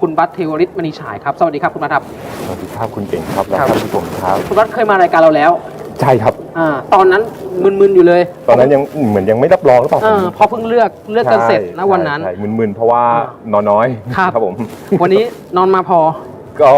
คุณบัตเทวริศมณีฉายครับ สวัสดีครับคุณบัตครับ สวัสดีครับคุณเก่งครับและครับ ท่านผู้ชมครับคุณบัตเคยมารายการเราแล้วใช่ครับ อ่าตอนนั้นมึนๆอยู่เลยตอนนั้นยังเหมือนยังไม่รับรองหรือเปล่าเออพอเพิ่งเลือกเลือกกันเสร็จนะใช่วันนั้นใช่มึนๆเพราะว่าอ่นอนน้อยครับครับ ผมวันนี้นอนมาพอ ก็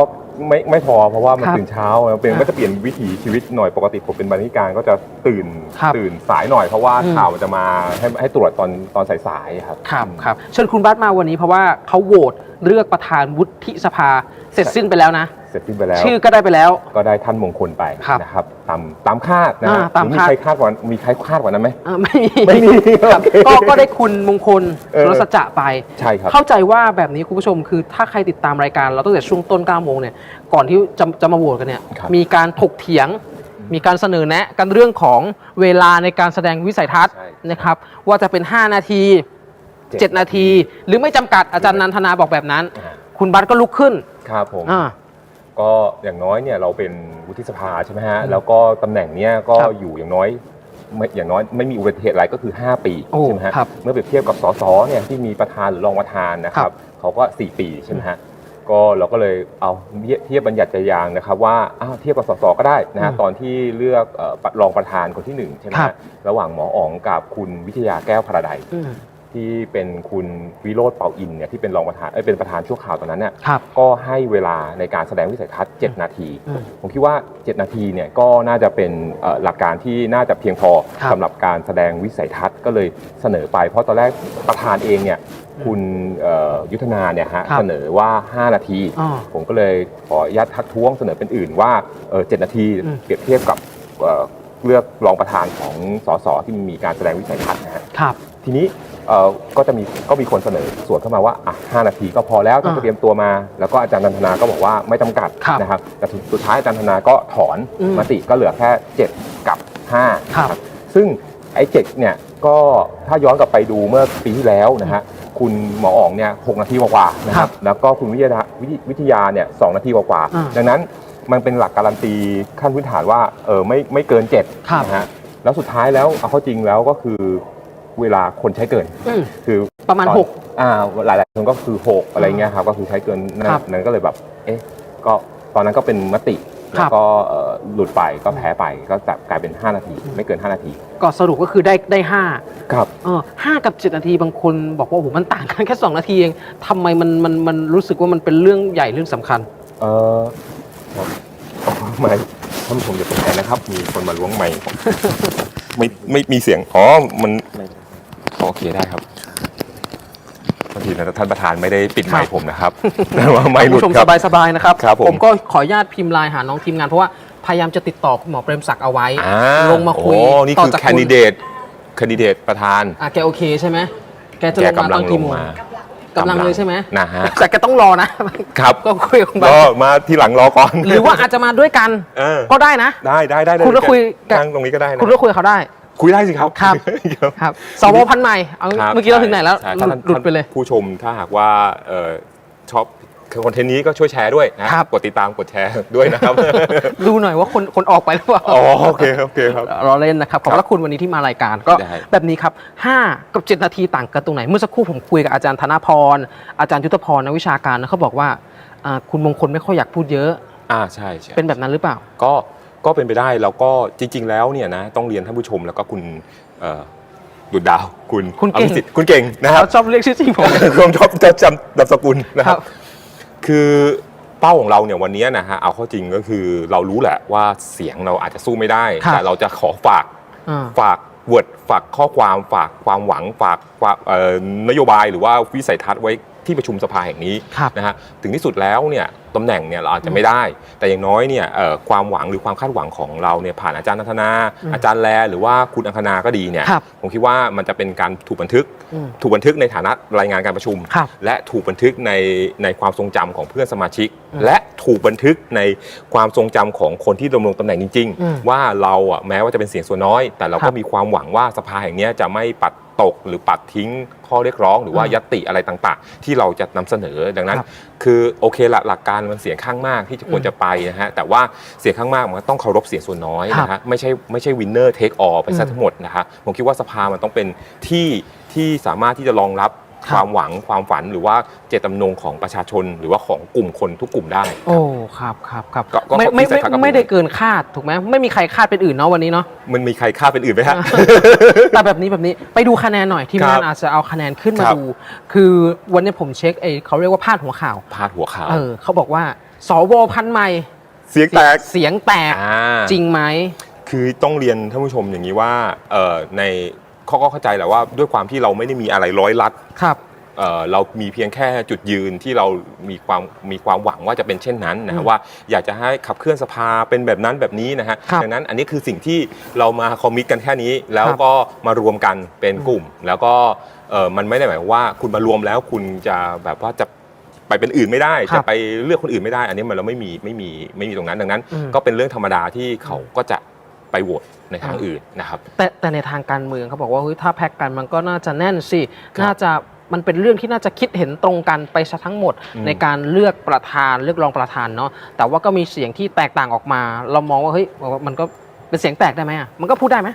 ไม่ไม่พอเพราะว่ามันครับตื่นเช้าแล้วเป็นครับก็จะเปลี่ยนวิถีชีวิตหน่อยปกติผมเป็นบรรณาธิการก็จะตื่นครับตื่นสายหน่อยเพราะว่าอืม ข่าวมันจะมาให้ให้ตรวจตอนตอนสายๆครับครับครับเชิญคุณบัตมาวันนี้เพราะว่าเขาโหวต เลือกประธานวุฒิสภาเสร็จสิ้นไปแล้วนะ เสร็จสิ้นไปแล้ว ชื่อก็ได้ไปแล้ว ก็ได้ท่านมงคลไปครับนะครับตามตามคาดนะอ่าฮะตามหรือคาด ใครคาดกว่ามีใครคาดกว่านั้นไหมเออไม่มีไม่มีครับโอเคก็ก็ได้คุณมงคลเออ สุรสัจจะไป ใช่ครับ เข้าใจว่าแบบนี้คุณผู้ชมคือถ้าใครติดตามรายการเราตั้งแต่ช่วงต้น9โมงเนี่ยก่อนที่จะจะมาโหวตกันเนี่ยครับ มีการถกเถียง มีการเสนอแนะกันเรื่องของเวลาในการแสดงวิสัยทัศน์ใช่นะครับ ว่าจะเป็น 5 นาทีเจ็ด 7 นาที หรือไม่จำกัดอาจารย์นันทนาบอกแบบนั้นอ่าคุณบัตก็ลุกขึ้นครับผมอ่า ก็อย่างน้อยเนี่ยเราเป็นวุฒิสภาใช่ไหมฮะอืมแล้วก็ตำแหน่งเนี้ยก็ครับอยู่อย่างน้อยไม่อย่างน้อยไม่มีอุบัติเหตุอะไรก็คือ 5 ปีโอ้ใช่ไหมฮะ ครับเมื่อเปรียบเทียบกับสสเนี่ยที่มีประธานหรือรองประธานนะคครัรับบ เขาก็ 4 ปีใช่ไหมฮะ ก็เราก็เลยเอาเทียบบัญญัติใจยางนะครับว่าอ้าวเทียบกับสสก็ได้นะฮะอืมตอนที่เลือกเอ่อรองประธานคนที่หนึ่งใช่ไหมครัฮะบระหว่างหมออ๋องกับคุณวิทยาแก้วพระใด อืม ที่เป็นคุณวิโรธเป่าอินเนี่ยที่เป็นรองประธานเอ้ยเป็นประธานชั่วคราวตอนนั้นเนี่ยครับก็ให้เวลาในการแสดงวิสัยทัศน์ 7 นาที อืม ผมคิดว่า 7 นาทีเนี่ยก็น่าจะเป็นเอ่อหลักการที่น่าจะเพียงพอครับสำหรับการแสดงวิสัยทัศน์ก็เลยเสนอไป เพราะตอนแรกประธานเองเนี่ยคุณเอ่อยุทธนาเนี่ยฮะครับเสนอว่า 5 นาทีอ๋อผมก็เลยขออนุญาตทักท้วงเสนอเป็นอื่นว่าเอ่อ7นาทีอืม เปรียบเทียบกับเอ่อเลือกรองประธานของสสที่มีการแสดงวิสัยทัศน์นะฮะ ครับ ทีนี้ เอ่อก็จะมีก็มีคนเสนอส่วนเข้ามาว่าอะ5นาทีก็พอแล้วต้องอ่าเตรียมตัวมา แล้วก็อาจารย์นันทนาก็บอกว่าไม่จำกัดครับนะครับแต่สุดสุดท้ายอาจารย์นันทนาก็ถอนอืมมติก็เหลือแค่ 7 กับ5ครับนะซึ่งไอ้เจ็ดเนี่ยก็ถ้าย้อนกลับไปดูเมื่อปีที่แล้วนะฮะคุณหมออ๋องเนี่ยหกนาทีกว่าๆนะคครัรับบแล้วก็คุณวิทยาวิทวิทยาเนี่ยสองนาทีกว่าอ่า ๆดังนั้นมันเป็นหลักการันตีขั้นพื้นฐานว่าเออไม่ไม่เกิน7ครับ นะฮะแล้วสุดท้ายแล้วเอาเข้าจริงแล้วก็คือ เวลาคนใช้เกิน อืม คือประมาณตอนหกอ่าหลายๆคนก็คือ6อะไรเงี้ยครับก็คือใช้เกินนั่นครับนั้นก็เลยแบบเอ๊ะก็ตอนนั้นก็เป็นมติครัแล้วบ ก็เอ่อหลุดไปก็แพ้ไปก็จะกลายเป็น 5 นาที ไม่เกิน 5 นาทีก็สรุปก็คือได้ได้ห้าครับ เออห้ากับเจ็ดนาทีบางคนบอกว่าโอ้โหมันต่างกันแค่2นาทีเองทำไมมันมันมันรู้สึกว่ามันเป็นเรื่องใหญ่เรื่องสำคัญ เออครับอ๋อไม่ท่านผู้ชมอย่าตกใจนะครับ มีคนมาล้วงไมค์ผม ไม่ไม่มีเสียง อ๋อ มัน โอเคได้ครับบางทีนะท่านประธานไม่ได้ปิดไมค์ผมนะครับ แต่ว่าไมค์หลุผู้ดชมครับ สบายๆนะครับ ครับผมก็ขออนุญาตพิมพ์ไลน์หาน้องทีมงานเพราะว่าพยายามจะติดต่อคุณหมอเปรมศักดิ์เอาไว้ อ่าลงมาคุยโอ้นี่ต่อคือจากแคนดิเดตแคนดิเดตประธาน อะแกโอเคใช่ไหมแกจะแกลงมากำลัตองนกี่โมงลงมากำลังเลยใช่ไหม นะฮะ แต่แกต้องรอนะครับ ก็คุยกับคุณบาก็สมาทีหลังรอก่อน หรือว่าอาจจะมาด้วยกัน เออ ก็ได้นะ ได้ได้ได้ได้คุณก็คุยกับ นั่งตรงนี้ก็ได้นะ คุณก็คุยกับเขาได้ คุยได้สิครับครับ ครับครับสวพันธุ์ใหม่เอาครับเมื่อกี้เราถึงไหนแล้วใช่หถ้าลุดท่านหลุดไปเลยผู้ชมถ้าหากว่าเอ่อชอบคือคอนเทนต์นี้ก็ช่วยแชร์ด้วยนะครับ กดติดตามกดแชร์ด้วยนะครับ ดูหน่อยว่าคนคนออกไปหรือเปล่า อ๋อโอเคโอเคครับ เราเล่นนะครับขอบพระคุณวันนี้ที่มารายการก็ได้ แบบนี้ครับ 5 กับ 7 นาทีต่างกันตรงไหน เมื่อสักครู่ผมคุยกับอาจารย์ธนพร อาจารย์ยุทธพรนักวิชาการนะเขาบอกว่าอ่าคุณมงคลไม่ค่อยอยากพูดเยอะ อ่าใช่ใช่เป็นแบบนั้นหรือเปล่า ก็ ก็เป็นไปได้แล้วก็จริง ๆ แล้วเนี่ยนะต้องเรียนท่านผู้ชมแล้วก็คุณเอ่อดุดดาวคุณคุณเก่งอภิสิทธิ์คุณเก่งนะครับชอบเรียกชื่อจริงผมผมชอบจะจำนามสกุลนะคครัรับบคือเป้าของเราเนี่ยวันนี้นะฮะเอาเข้าจริงก็คือเรารู้แหละว่าเสียงเราอาจจะสู้ไม่ได้ครับแต่เราจะขอฝากอ่าฝากเวิร์ดฝากข้อความฝากความหวังฝากความเอ่อนโยบายหรือว่าวิสัยทัศน์ไว้ ที่ประชุมสภาแห่งนี้ครับนะฮะถึงที่สุดแล้วเนี่ยตำแหน่งเนี่ยเราอาจจะไม่ได้ แต่อย่างน้อยเนี่ยเอ่อความหวังหรือความคาดหวังของเราเนี่ยผ่านอาจารย์นันทนาอืมอาจารย์แล หรือว่าคุณอังคณาก็ดีเนี่ยครับผมคิดว่ามันจะเป็นการถูกบันทึก อืมถูกบันทึกในฐานะรายงานการประชุม ครับและถูกบันทึกในในความทรงจำของเพื่อนสมาชิก อืมและถูกบันทึกในความทรงจำของคนที่ดำรงตำแหน่งจริง อืม ๆ ว่าเราอะแม้ว่าจะเป็นเสียงส่วนน้อย แต่เราครัก็บ มีความหวังว่าสภาแห่งเนี้ยจะไม่ปัด ตกหรือปัดทิ้งข้อเรียกร้องหรือว่าอืมยตติอะไรต่างๆ ที่เราจะนำเสนอดังนั้นครับคือโอเคละหลักการมันเสียงข้างมากที่จะควรอืมจะไปนะฮะแต่ว่าเสียงข้างมากมันก็ต้องเคารพเสียงส่วนน้อยครับนะฮะไม่ใช่ไม่ใช่วินเนอร์เทคออไปซะอืมทั้งหมดนะฮะผมคิดว่าสภามันต้องเป็นที่ที่สามารถที่จะรองรับ ครับความหวังความฝันหรือว่าเจตจำนงของประชาชน หรือว่าของกลุ่มคนทุกกลุ่มได้ โอ้ครับครับครับก็ก็ไม่ก็ไม่พิเศษไม่ครับไม่ได้เกินคาดถูกไหมไม่มีใครคาดเป็นอื่นเนาะวันนี้เนาะ มันมีใครคาดเป็นอื่นไหมฮะ แต่แบบนี้แบบนี้ไปดูคะแนนหน่อยทีมครังานบอาจจะเอาคะแนนขึ้นมาครับ ดู คือวันนี้ผมเช็คไอ้เขาเรียกว่าพาดหัวข่าว พาดหัวข่าวเออเขาบอกว่าสวพันธุ์ใหม่เสียงแตกเสียงแตกอ่า จริงไหม คือต้องเรียนท่านผู้ชมอย่างนี้ว่าเอ่อใน ข้อก็เข้าใจแหละว่าด้วยความที่เราไม่ได้มีอะไรร้อยลัดครับ เอ่อเรามีเพียงแค่จุดยืนที่เรามีความมีความหวังว่าจะเป็นเช่นนั้นนะอืฮะมว่าอยากจะให้ขับเคลื่อนสภาเป็นแบบนั้นแบบนี้นะฮะครับดังนั้นอันนี้คือสิ่งที่เรามาคอมมิตกันแค่นี้ แล้วครับก็มารวมกันเป็นอืมกลุ่ม แล้วก็เอ่อมันไม่ได้หมายความว่าคุณมารวมแล้วคุณจะแบบว่าจะไปเป็นอื่นไม่ได้ ครับจะไปเลือกคนอื่นไม่ได้ อันนี้มันเราไม่มีไม่มีไม่มีตรงนั้นดังนั้น อืม ก็เป็นเรื่องธรรมดาที่เขาก็จะ ไปโหวตในทางอืมอื่นนะครับแต่แต่ในทางการเมืองเขาบอกว่าเฮ้ยถ้าแพ็กกันมันก็น่าจะแน่นสิครับน่าจะมันเป็นเรื่องที่น่าจะคิดเห็นตรงกันไปซะทั้งหมดอืมในการเลือกประธานเลือกรองประธานเนาะแต่ว่าก็มีเสียงที่แตกต่างออกมา เรามองว่าเฮ้ยมันก็เป็นเสียงแตกได้ไหมอะมันก็พูดได้ไหม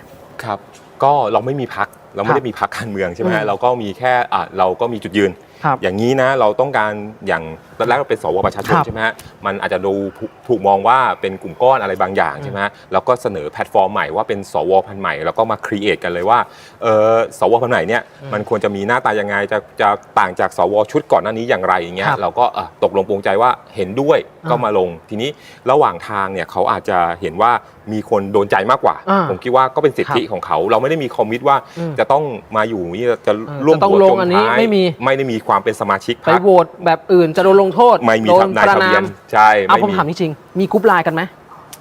ครับ ก็เราไม่มีพักเราไม่ครัได้บมีพักการเมืองใช่ไหมอืฮะมเราก็มีแค่อะเราก็มีจุดยืน ครับอย่างนี้นะเราต้องการอย่างตอนแรกเราเป็นสวประชาชนครับใช่ไหมฮะมันอาจจะดูถูกถูกมองว่าเป็นกลุ่มก้อนอะไรบางอย่างอืมใช่ไหมฮะแล้วก็เสนอแพลตฟอร์มใหม่ว่าเป็นสวพันธุ์ใหม่แล้วก็มาครีเอทกันเลยว่าเออสวพันธุ์ใหม่เนี่ยมันควรจะมีหน้าตายังไงจะจะต่างจากสวชุดก่อนหน้านี้อย่างไรอย่างเงี้ยครับ เราก็เอ่อตกลงปรงใจว่าเห็นด้วยก็อ่ามมาลง ทีนี้ระหว่างทางเนี่ยเขาอาจจะเห็นว่ามีคนโดนใจมากกว่า อ่าผมคิดว่าก็เป็นสิทธิครับของเขา เราไม่ได้มีคอมมิตว่าอืมจะต้องมาอยู่นี่จะเออร่วมจะต้องหัวลจงมอันนี้ท้ายไม่มี ไม่ได้มีความเป็นสมาชิกไปพรรคโหวตแบบอื่นจะโดนลงโทษไม่มีโดนทำนายประทะเบียนานมใช่เอาไม่ผมมีถามจริงๆมีกรุ๊ปไลน์กันไหม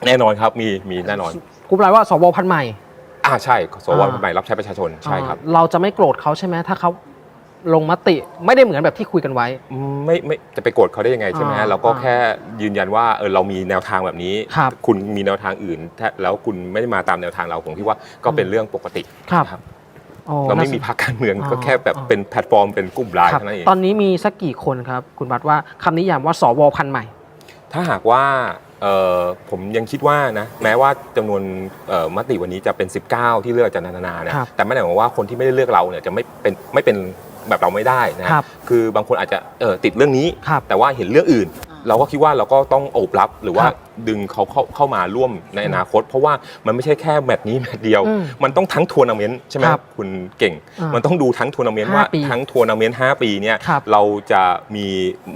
แน่นอนครับมีมีแน่นอนกรุ๊ปไลน์ว่าสวพันธุ์ใหม่ อ่าใช่สวอ่า ใหม่รับใช้ประชาชนใช่ครับ อ่าเราจะไม่โกรธเขาใช่ไหมถ้าเขาลงมติไม่ได้เหมือนแบบที่คุยกันไว้ไม่ไม่จะไปโกรธเขาได้ยังไงใช่ไหมอ่าฮะเราก็อ่าแค่ยืนยันว่าเออเรามีแนวทางแบบนี้ครับคุณมีแนวทางอื่นถ้าแล้วคุณไม่ได้มาตามแนวทางเราผมคิดว่าก็เป็นเรื่องปกติ ครับครับอ๋อ เราไม่น่สนมีพรรคการเมืองอ๋อก็แค่แบบอ๋อเป็นแพลตฟอร์มเป็นกลุ่มไลน์ครับเท่านั้นเองตอนนี้มีสักกี่คนครับ คุณบัตรว่าคำนิยามว่าสวพันธุ์ใหม่ ถ้าหากว่าเอ่อผมยังคิดว่านะแม้ว่าจำนวนเอ่อมติวันนี้จะเป็น 19 ที่เลือกอาจารย์นานานะครับแต่ไม่ได้หมายความว่าคนที่ไม่ได้เลือกเราเนี่ยจะไม่เป็นไม่เป็นแบบเราไม่ได้นะครับคือบางคนอาจจะเอ่อติดเรื่องนี้ครับแต่ว่าเห็นเรื่องอื่น เราก็คิดว่าเราก็ต้องโอบรับหรือว่าครับ ดึงเขาเข้าเข้ามาร่วมในอนาคต เพราะว่ามันไม่ใช่แค่แมตช์นี้แมตช์เดียว อืมมันต้องทั้งทัวร์นาเมนต์ใช่ไหมครับคุณเก่ง อ่ามัมันต้องดูทั้งทัวร์นาเมนต์ห้าว่าปีทั้งทัวร์นาเมนต์5ปีเนี่ยครับเราจะมี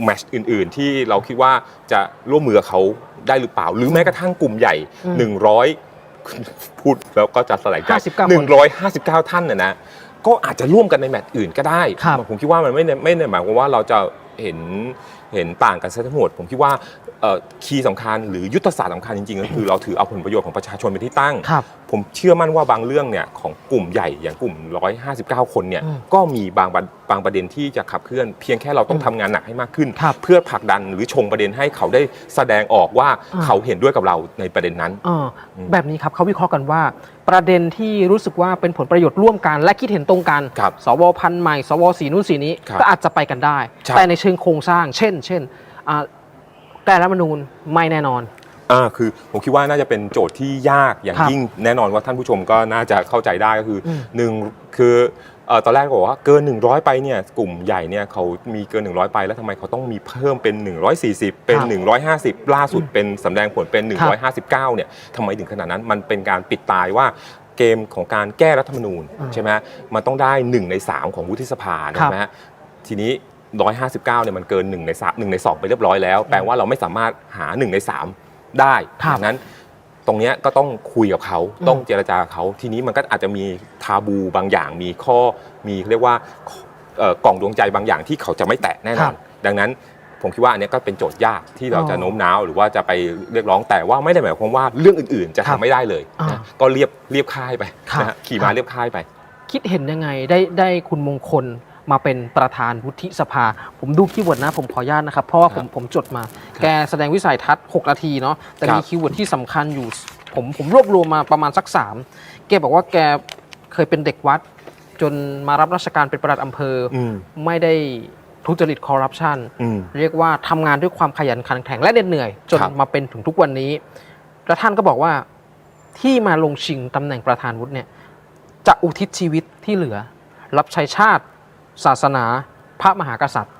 แมตช์อื่น ๆ ที่เราคิดว่าจะร่วมมือกับเขาได้หรือเปล่า หรือแม้กระทั่งกลุ่มใหญ่ อืม100 พูดแล้วก็จะสลายใจ59คน159 ท่านน่ะนะก็อาจจะร่วมกันในแมตช์อื่นก็ได้ ครับ ผมคิดว่ามันไม่ได้ไม่ได้หมายความว่าเราจะเห็นเห็นต่างกันซะทั้งหมด ผมคิดว่าเอ่อ คีย์สำคัญหรือยุทธศาสตร์สำคัญจริงๆก็คือเราถือเอาผลประโยชน์ของประชาชนเป็นที่ตั้ง ครับ ผมเชื่อมั่นว่าบางเรื่องเนี่ยของกลุ่มใหญ่อย่างกลุ่ม 159 คนเนี่ยอืมก็มีบางประบางประเด็นที่จะขับเคลื่อน เพียงแค่เราต้องทำงานหนักให้มากขึ้น ครับเพื่อผลักดันหรือชงประเด็นให้เขาได้แสดงออกว่าอ่า เขาเห็นด้วยกับเราในประเด็นนั้น เอออมแบบนี้ครับเขาวิเคราะห์กันว่า ประเด็นที่รู้สึกว่าเป็นผลประโยชน์ร่วมกัน และคิดเห็นตรงกัน ครับสวพันธุ์ใหม่ สวสีนู้นสีนี้ ครับก็อาจจะไปกันได้ ใช่แต่ในเชิงโครงสร้าง เช่น เช่นอ่า แก้รัฐธรรมนูญไม่แน่นอน อ่าคือผมคิดว่าน่าจะเป็นโจทย์ที่ยากอย่างครับยิ่งแน่นอนว่าท่านผู้ชมก็น่าจะเข้าใจได้ก็คืออม หนึ่งคือเอ่อตอนแรกบอกว่าเกิน 100 ไปเนี่ยกลุ่มใหญ่เนี่ยเขามีเกิน 100 ไปแล้วทำไมเขาต้องมีเพิ่มเป็น 140 เป็น 150 ล่าสุดเป็นสำแดงผลเป็น159เนี่ยทำไมถึงขนาดนั้นมันเป็นการปิดตายว่าเกมของการแก้รัฐธรรมนูญอืมใช่ไหมมันต้องได้ 1 ใน 3 ของวุฒิสภาครับ ใช่ไหมฮะทีนี้ 159เนี่ยมันเกิน1ใน3 1ใน 2 ไปเรียบร้อยแล้ว แปลว่าเราไม่สามารถหา 1 ใน 3 ได้ครับดังนั้นตรงเนี้ยก็ต้องคุยกับเขาอืมต้องเจรจากับเขาทีนี้มันก็อาจจะมีทาบูบางอย่างมีข้อมีเรียกว่าเอ่อกล่องดวงใจบางอย่างที่เขาจะไม่แตะแน่นครัอนบดังนั้นผมคิดว่าอันเนี้ยก็เป็นโจทย์ยากที่เราอ๋อจะโน้มน้าวหรือว่าจะไปเรียกร้องแต่ว่าไม่ได้หมายความว่าเรื่องอื่นๆ จะครัทำบไม่ได้เลยอ่านะก็เรียบเรียบค่ายไปครับนะฮะขี่ครัมาบเรียบค่ายไป คิดเห็นยังไงได้ได้คุณมงคล มาเป็นประธานวุฒิสภา ผมดูคีย์เวิร์ดนะผมขออนุญาตนะครับ เพราะว่าผมผมจดมา แกแสดงวิสัยทัศน์ 6 นาทีเนาะแต่ครับมีคีย์เวิร์ดที่สำคัญอยู่ผมผมรวบรวมมาประมาณสัก 3 แกบอกว่าแกเคยเป็นเด็กวัด จนมารับราชการเป็นประหลัดอำเภอออืมไม่ได้ทุจริตคอร์รัปชันอืมเรียกว่าทำงานด้วยความขยันขันแข็งและเหน็ดเหนื่อย จนครับมาเป็นถึงทุกวันนี้ แล้วท่านก็บอกว่าที่มาลงชิงตำแหน่งประธานวุฒิเนี่ยจะอุทิศชีวิตที่เหลือ รับใช้ชาติ ศาสนา พระมหากษัตริย์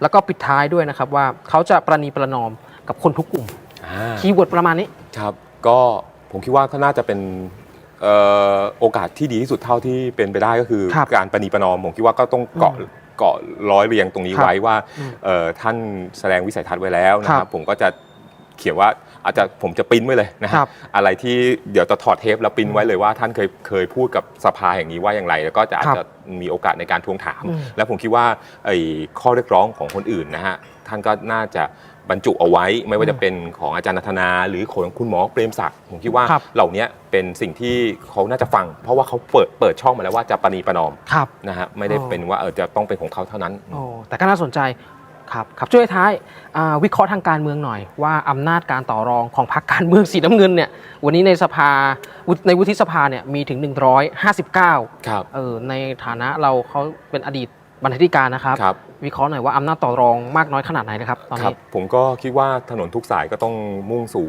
แล้วก็ปิดท้ายด้วยนะครับว่าเขาจะประนีประนอมกับคนทุกกลุ่มอ่าคีย์เวิร์ดประมาณนี้ครับก็ผมคิดว่าก็น่าจะเป็นเอ่อโอกาสที่ดีที่สุดเท่าที่เป็นไปได้ก็คือครับการประนีประนอมผมคิดว่าก็ต้องเกาะอืมเกาะร้อยเรียงตรงนี้ครับไว้ว่าอืมเอ่อท่านแสดงวิสัยทัศน์ไว้แล้วนะคครัรับบผมก็จะเขียนว่า อาจจะผมจะปริ้นไว้เลยนะคครัรับบอะไรที่เดี๋ยวจะถอดเทปแล้วปริ้นไว้เลยว่าท่านเคยเคยพูดกับสภาอย่างนี้ว่าอย่างไร แล้วก็จะอาจครับจะมีโอกาสในการทวงถาม อืม และผมคิดว่าไอ้ข้อเรียกร้องของคนอื่นนะฮะท่านก็น่าจะบรรจุเอาไว้ ไม่ว่าจะเป็นของอาจารย์นัทนา หรือของคุณหมอเปรมศักดิ์ผมคิดว่าครับ เหล่านี้เป็นสิ่งที่เขาน่าจะฟัง เพราะว่าเขาเปิดเปิดช่องมาแล้วว่าจะประนีประนอมครับ นะฮะไม่ได้อ๋อเป็นว่าเออจะต้องเป็นของเขาเท่านั้น โอ้แต่ก็น่าสนใจ ครับครับช่วยท้ายอ่าวิเคราะห์ทางการเมืองหน่อย ว่าอำนาจการต่อรองของพรรคการเมืองสีน้ำเงินเนี่ยวันนี้ในสภาวุฒิในวุฒิสภาเนี่ยมีถึง 159ครับเออในฐานะเราเขาเป็นอดีตบรรณาธิการนะครับครับวิเคราะห์หน่อยว่าอำนาจต่อรองมากน้อยขนาดไหนนะครับตอนครับนี้ผมก็คิดว่าถนนทุกสายก็ต้องมุ่งสู่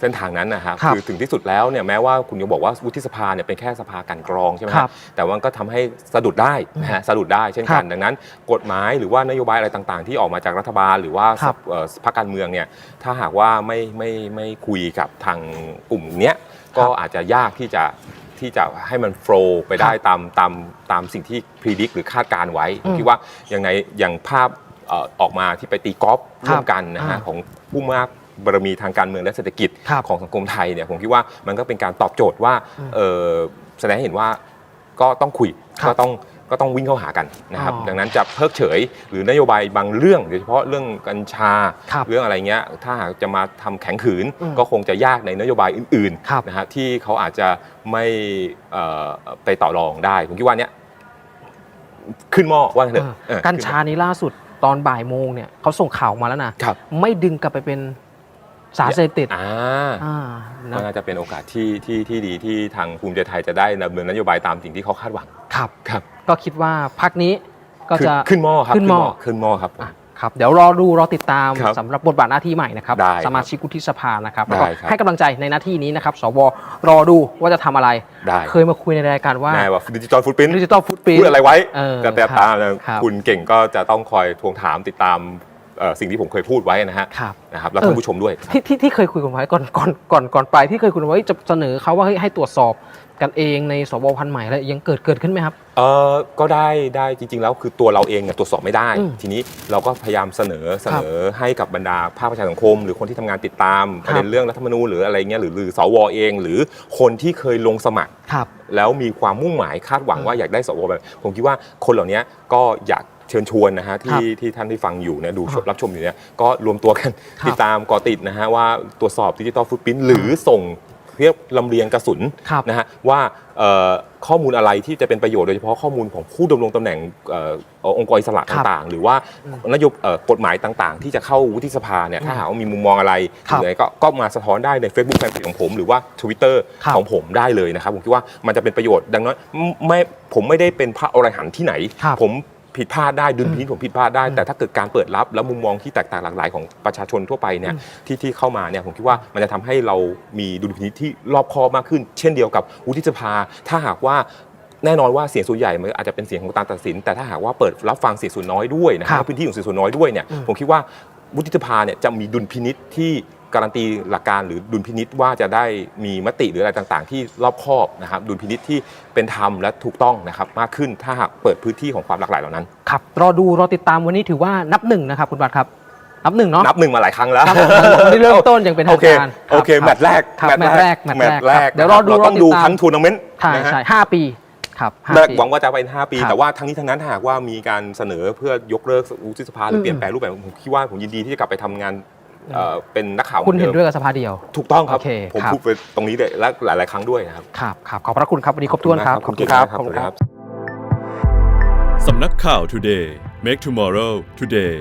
เส้นทางนั้นนะครับครับอถึงที่สุดแล้วเนี่ยแม้ว่าคุณยังบอกว่าวุฒิสภาเนี่ยเป็นแค่สภากลันกรองใช่ไหมครับแต่ว่าก็ทำให้สะดุดได้นะฮะสะดุดได้เช่นครักับนดังนั้น กฎหมายหรือว่านโยบายอะไรต่างๆ ที่ออกมาจากรัฐบาล หรือว่าครับเอ่อพรรคการเมืองเนี่ยถ้าหากว่าไม่ไม่ไม่คุยกับทางกลุ่มเนี้ยก็อาจจะยากที่จะที่จะให้มันโฟล์ไปได้ตามตามตามสิ่งที่พิจิตรหรือคาดการไว้ผมคิดว่ายังไงอย่างภาพเอ่อออกมาที่ไปตีกอล์ฟร่วมกันนะฮะ อ่า ของผู้มาก บารมีทางการเมืองและเศรษฐกิจครับของสังคมไทยเนี่ยผมคิดว่ามันก็เป็นการตอบโจทย์ว่าอืมเอ่อแสดงให้เห็นว่าก็ต้องคุยครับก็ต้องก็ต้องวิ่งเข้าหากันนะครับ อ๋อดังนั้นจะเพิกเฉย หรือนโยบายบางเรื่องโดยเฉพาะเรื่องกัญชา ครับเรื่องอะไรเงี้ยถ้าหากจะมาทำแข็งขืน อืมก็คงจะยากในนโยบายอื่นครับๆนะฮะที่เขาอาจจะไม่เอ่อไปต่อรองได้ ผมคิดว่าเนี้ยขึ้นหม้อว่างั้นเถอะเออกัญชานี้ล่าสุดตอนบ่ายโมงเนี่ยเขาส่งข่าวมาแล้วนะครับ ไม่ดึงกลับไปเป็น สารเสพติดอ่าอ่านะก็น่าจะเป็นโอกาสที่ที่ที่ดีที่ทางภูมิใจไทยจะได้ดำเนินนโยบายตามสิ่งที่เขาคาดหวังครับ ครับก็คิดว่าพักนี้ก็ขึ้นจะขึ้นหม้อครับขึ้นหม้อ ขึ้นหม้อครับผม อะครับ เดี๋ยวรอดูรอติดตามครับสำหรับบทบาทหน้าที่ใหม่นะครับ ได้ครับสมาชิกวุฒิสภานะครับได้แล้วก็ครับ ให้กำลังใจในหน้าที่นี้นะครับ สวรอดูว่าจะทำอะไร ได้เคยมาคุยในรายการว่าแม่ว่าดิจิตอลฟุตปรินดิจิตอลฟุตปริน พูดอะไรไว้เออก็แต่ครับตามนะครับ คุณเก่งก็จะต้องคอยทวงถามติดตามเอ่อ สิ่งที่ผมเคยพูดไว้นะฮะครับนะครับแล้วเออท่านผู้ชมด้วยที่ที่ที่เคยคุยกันไว้ก่อนก่อนก่อนก่อนไปที่เคยคุยกันไว้จะเสนอเขาว่าเฮ้ยให้ตรวจสอบกันเองในสวพันธุ์ใหม่แล้วยังเกิดเกิดขึ้นไหมครับเออก็ได้ได้จริง ๆ แล้วคือตัวเราเองเนี่ยตรวจสอบไม่ได้อืมทีนี้เราก็พยายามเสนอเสนอให้กับบรรดาภาคประชาสังคม หรือคนที่ทำงานติดตามประเด็นเรื่องรัฐธรรมนูญหรืออะไรเงี้ยหรือหรือสวเอง หรือคนที่เคยลงสมัครครับแล้วมีความมุ่งหมายคาดหวังอืมว่าอยากได้สวแบบผมคิดว่าคนเหล่านี้ก็อยาก เชิญชวนนะฮะครัที่บที่ท่านที่ฟังอยู่เนี่ยดูครับรับชมอยู่เนี่ยก็รวมตัวกันครับติดตามก่อติดนะฮะว่าตรวจสอบดิจิตอลฟุตพิ้นหรือส่งเรียกลำเลียงกระสุนครับนะฮะว่าเอ่อข้อมูลอะไรที่จะเป็นประโยชน์โดยเฉพาะข้อมูลของผู้ดำรงตำแหน่งเอ่อเอ่อองค์กรอิสระครับต่างๆ หรือว่านโยบเอ่อกฎหมายต่างๆ ที่จะเข้าวุฒิสภาเนี่ยถ้าหากว่ามีมุมมองอะไรครับหรืออะไรก็ก็มาสะท้อนได้ใน Facebook แฟนเพจของผม หรือว่า Twitter ครับของผมได้เลยนะครับผมคิดว่ามันจะเป็นประโยชน์ดังนั้นไม่ผมไม่ได้เป็นพระอรหันต์ที่ไหนครับผม ผิดพลาดได้ดุลพินิจผมผิดพลาดได้ แต่ถ้าเกิดการเปิดรับแล้วมุมมองที่แตกต่างหลากหลายของประชาชนทั่วไปเนี่ยที่ที่เข้ามาเนี่ยผมคิดว่ามันจะทำให้เรามีดุลพินิจที่รอบคอบมากขึ้น เช่นเดียวกับวุฒิสภา ถ้าหากว่าแน่นอนว่าเสียงส่วนใหญ่มันอาจจะเป็นเสียงของการตัดสิน แต่ถ้าหากว่าเปิดรับฟังเสียงส่วนน้อยด้วยนะคครัรับบพื้นที่ของเสียงส่วนน้อยด้วยเนี่ยอืมผมคิดว่าวุฒิสภาเนี่ยจะมีดุลพินิษที่ การันตีหลักการหรือดุลพินิษว่าจะได้มีมติหรืออะไรต่างๆ ที่รอบคอบนะครับดุลพินิษที่เป็นธรรมและถูกต้องนะครับมากขึ้นถ้าหากเปิดพื้นที่ของความหลากหลายเหล่านั้น ครับ รอดู รอติดตามวันนี้ถือว่านับหนึ่งนะครับ คุณบัตรครับ นับหนึ่งเนาะนับหนึ่งมาหลายครั้งแล้ว ครับวันนี้เริ่มต้นอย่างเป็นทางการโอเคครับโอเคแมตช์แรกครับแมตช์แรกแมตช์แรกแรกครับเดี๋ยวรอดูเราต้องรอติดดูตามทั้งทัวร์นาเมนต์ใช่นะฮะ ใช่ห้าปีครับห้าและปี หวังว่าจะเป็น 5 ปี ครับแต่ว่าทั้งนี้ทั้งนั้นถ้าหากว่ามีการเสนอเพื่อยกเลิกวุฒิสภาหรือมเปลี่ยนแปลงรูปแบบผมคิดว่าผมยินดีที่จะกลับไปทำงาน เอ่อเป็นนักข่าวคุณเห็นมือด้วยดิมกับสภาเดียว ถูกต้องครับ โอเคผมครับ พูดไปตรงนี้เลยและหลาย ๆ ครั้งด้วยนะครับ ครับครับขอบพระคุณครับวันนี้ครบถ้วนครับขอบคุณมากครับขอบคุณครับสวัสดีครับ สำนักข่าว Today Make Tomorrow Today